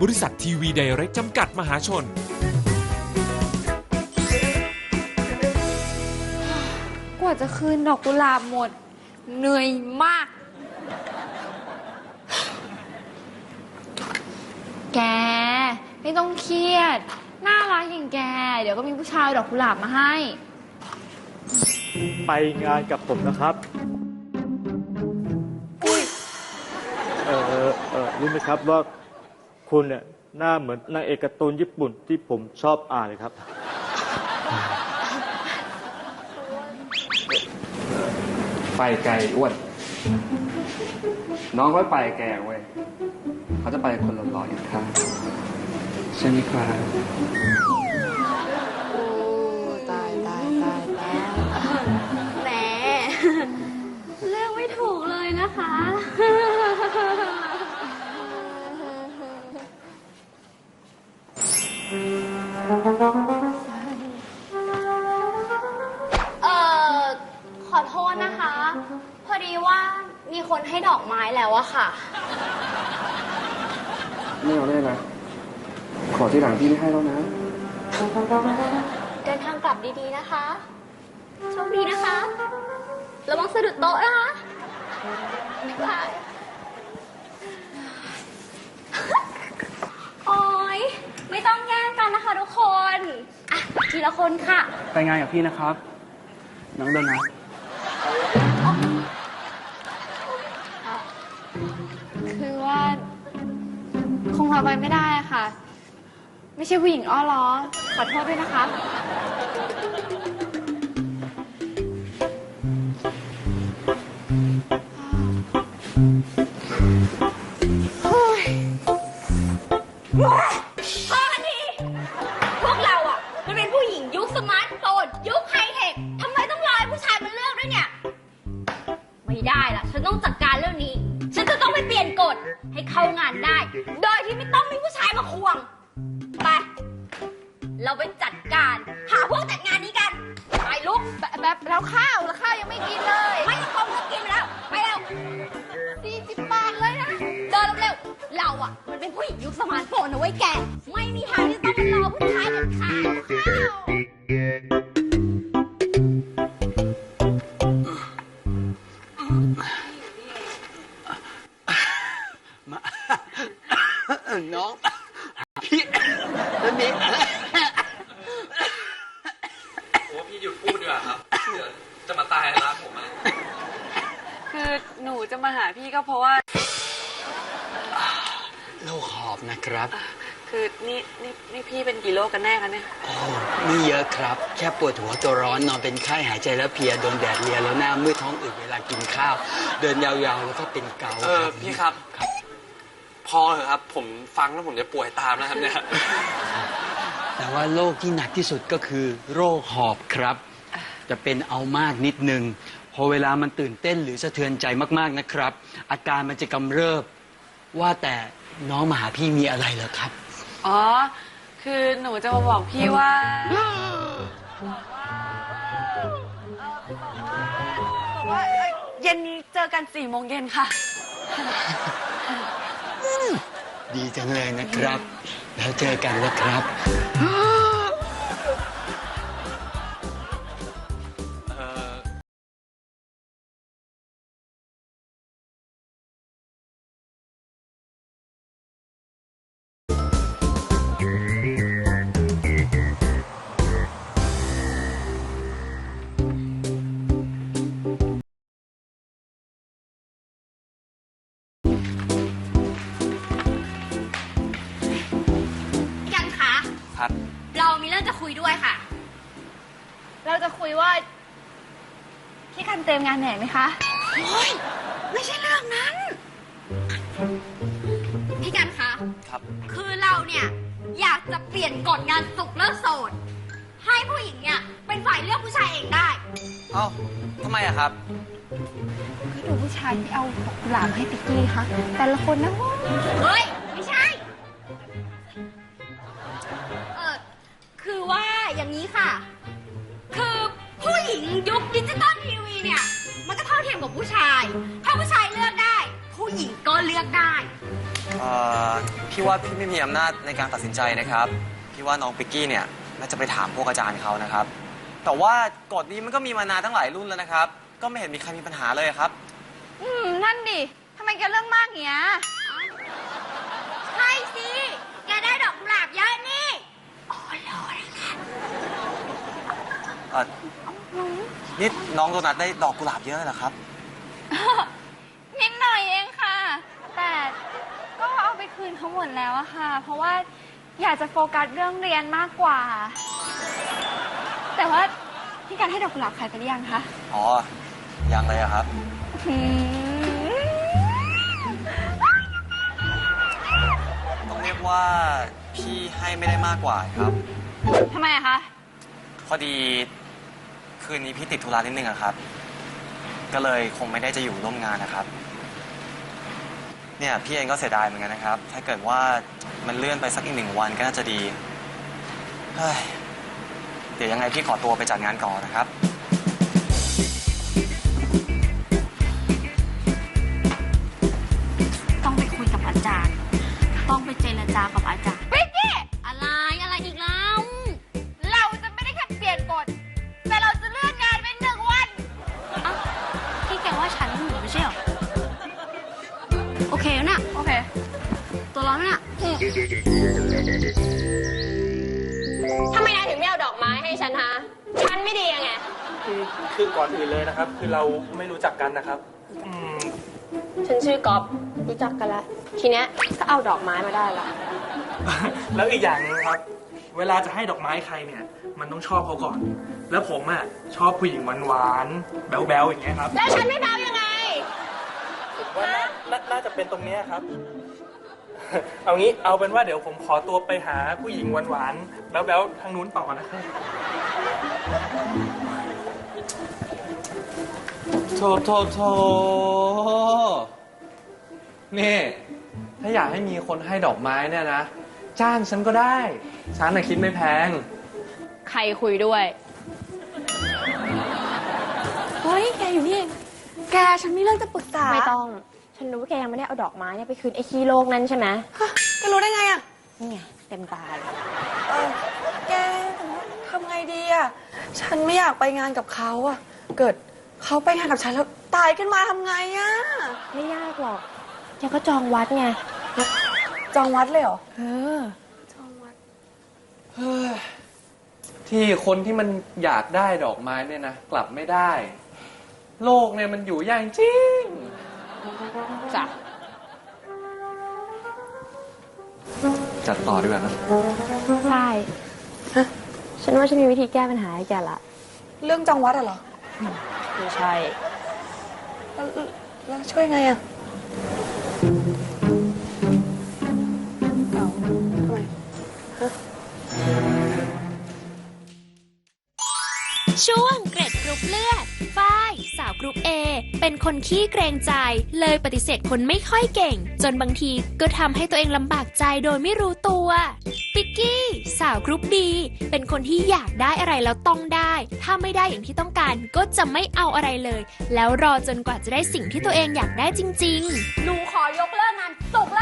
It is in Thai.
บริษัททีวีไดเรกจำกัดมหาชน กว่าจะคืนดอกกุหลาบหมด เหนื่อยมาก แก ไม่ต้องเครียด น่ารักอย่างแก เดี๋ยวก็มีผู้ชายเอาดอกกุหลาบมาให้ ไปงานกับผมนะครับ รู้ไหมครับว่าคุณเนี่ยหน้าเหมือนนางเอกการ์ตูนญี่ปุ่นที่ผมชอบอ่านเลยครับ ไปไกลอ้วน น้องก็ไม่ไปแกเว้ย เขาจะไปคนหล่อๆอย่างข้าใช่ไหมครับโอ้ตายตายตายตายแหมเลือกไม่ถูกเลยนะคะ เอ่อ ขอโทษนะคะ พอดีว่ามีคนให้ดอกไม้แล้วอะค่ะ ไม่เอาได้นะ ขอที่หลังพี่ไม่ให้แล้วนะ เดินทางกลับดีๆนะคะ โชคดีนะคะ ระวังสะดุดโต๊ะนะคะบ๊ายบายโอ๊ย ไม่ต้องแย่ง กันนะคะทุกคนอะทีละคนค่ะ ไปงานกับพี่นะครับ น้องโดนัทคือว่า คงทำไปไม่ได้อะค่ะ ไม่ใช่ผู้หญิงอ้อล้อ ขอโทษด้วยนะคะ เปลี่ยนกฎให้เข้างานได้ โดยที่ไม่ต้องมีผู้ชายมาควง ไป เราไปจัดการ หาพวกจัดงานนี้กัน ไปลุก แบบแบบแล้วข้าวแล้วข้าวยังไม่กินเลย ไม่ต้องพวกกินไปแล้ว ไปเร็วสี่สิบบาทเลยนะ เดินเร็วๆเราอะ มันเป็นผู้หญิงยุคสมาร์ทโฟนนะเว้ยแก ไม่มีทางที่จะต้องมารอผู้ชายเด็ดขาด ก็เพราะว่า โรคหอบนะครับ คือนี่นี่นี่พี่เป็นกี่โรคกันแน่คะเนี่ย โอ้ไม่เยอะครับ แค่ปวดหัวตัวร้อนนอนเป็นไข้หายใจแล้วเพลียโดนแดดเรียแล้วหน้ามืดท้องอืดเวลากินข้าว เดินยาวๆแล้วก็เป็นเกาเออพี่ครับ พอเถอะครับ ผมฟังแล้วผมจะป่วยตามนะครับเนี่ย แต่ว่าโรคที่หนักที่สุดก็คือ โรคหอบครับ จะเป็นเอามากนิดนึง พอเวลามันตื่นเต้นหรือสะเทือนใจมาก ๆนะครับ อาการมันจะกำเริบ ว่าแต่น้องมาหาพี่มีอะไรเหรอครับ อ๋อ คือหนูจะมาบอกพี่ว่า บอกว่าเอ่อเย็นนี้เจอกันสี่โมงเย็นค่ะ ดีจังเลยนะครับ แล้วเจอกันนะครับ ครับ เรามีเรื่องจะคุยด้วยค่ะ เราจะคุยว่าพี่คันเตรียมงานไหนไหมคะไม่ใช่เรื่องนั้น พี่กันคะ ครับ คือเราเนี่ย อยากจะเปลี่ยนกฎงานสุกเลิกโสด ให้ผู้หญิงเนี่ย เป็นฝ่ายเลือกผู้ชายเองได้ เอ้าทำไมอะครับ ก็ดูผู้ชายที่เอาดอกกุหลาบให้ติ๊กกี้ค่ะแต่ละคนนะโอ้ยเฮ้ย ผู้ชาย ถ้าผู้ชายเลือกได้เลือกได้ เอ่อพี่ว่าพี่ไม่มีอำนาจในการตัดสินใจนะครับ พี่ว่าน้องปิกกี้เนี่ยน่าจะไปถามพวกอาจารย์เขานะครับ แต่ว่ากฎนี้มันก็มีมานานตั้งหลายรุ่นแล้วนะครับ ก็ไม่เห็นมีใครมีปัญหาเลยครับ อืม นั่นดิทำไมแกเรื่องมากเงี้ยใช่สิ แกได้ดอกกุหลาบเยอะนี่อ๋อเหรอนะคะเอ่อนี่น้องโดนัทได้ดอกกุหลาบเยอะเลยเหรอครับ นิดหน่อยเองค่ะ แต่ก็เอาไปคื นเขาหมดแล้วอะค่ะ เพราะว่าอยากจะโฟกัสเรื่องเรียนมากกว่า แต่ว่าพี่การให้ดอกกุหลาบใครไปหรือยังคะอ๋อ ยังเลยอะครับหืมต้องเรียกว่าพี่ให้ไม่ได้มากกว่าครับ ทำไมอะคะ พอดีคืนนี้พี่ติดธุระนิดนึงอะครับ ก็เลยคงไม่ได้จะอยู่ร่วมงานนะครับ เนี่ยพี่เองก็เสียดายเหมือนกันนะครับ ถ้าเกิดว่ามันเลื่อนไปสักอีกหนึ่งวันก็น่าจะดี เฮ้ย เดี๋ยวยังไงพี่ขอตัวไปจัดงานก่อนนะครับ โอเคแล้วเนี่ยโอเค ตัวร้อนไหมเนี่ยทำไมนายถึงไม่เอาดอกไม้ให้ฉันฮะ ฉันไม่ดียังไง คือคือก่อนอื่นเลยนะครับ คือเราไม่รู้จักกันนะครับอืมฉันชื่อกอบรู้จักกันแล้ว ทีเนี้ยก็เอาดอกไม้มาได้ละแล้วอีกอย่างหนึงครับ เวลาจะให้ดอกไม้ใครเนี่ย มันต้องชอบเขาก่อน แล้วผมอะชอบผู้หญิงหวานๆแบ๊วๆอย่างเงี้ยครับ แล้วฉันไม่แบ้วยังไง ว่าน่าน่าน่าจะเป็นตรงเนี้ยครับ เอางี้เอาเป็นว่าเดี๋ยวผมขอตัวไปหาผู้หญิงหวานๆแบ๊วๆทางนู้นต่อนะครับโถโถโถนี่ ถ้าอยากให้มีคนให้ดอกไม้เนี่ยนะ จ้างฉันก็ได้ ฉันน่ะคิดไม่แพง ใครคุยด้วย เฮ้ย แกอยู่นี่เอง แกฉันมีเรื่องจะปรึกษาไม่ต้อง ฉันรู้ว่าแกยังไม่ได้เอาดอกไม้เนี่ยไปคืนไอ้ขี้โลกนั้นใช่ไหมฮะแกรู้ได้ไงอะนี่ไงเต็มตาเลยเออแกแต่ว่าทำไงดีอะฉันไม่อยากไปงานกับเขาอะเกิดเขาไปงานกับฉันแล้วตายขึ้นมาทำไงอะไม่ยากหรอกแกก็จองวัดไง จองวัดเลยเหรอ เออเฮ้ยที่คนที่มันอยากได้ดอกไม้เนี่ยนะ กลับไม่ได้ โลกเนี่ยมันอยู่ยากจริงจ้ะจัดต่อดีกว่านะใช่ฉันว่าฉันมีวิธีแก้ปัญหาให้แกละเรื่องจองวัดอะเหรอไม่ใช่แล้วแล้วช่วยไงอะเอาทำไมช่วง กรุ๊ป A เป็นคนขี้เกรงใจ เลยปฏิเสธคนไม่ค่อยเก่ง จนบางทีก็ทำให้ตัวเองลำบากใจโดยไม่รู้ตัวปิกกี้ สาวกรุ๊ป B เป็นคนที่อยากได้อะไรแล้วต้องได้ ถ้าไม่ได้อย่างที่ต้องการก็จะไม่เอาอะไรเลย แล้วรอจนกว่าจะได้สิ่งที่ตัวเองอยากได้จริง ๆ หนูขอยกเลิกงานสุกร์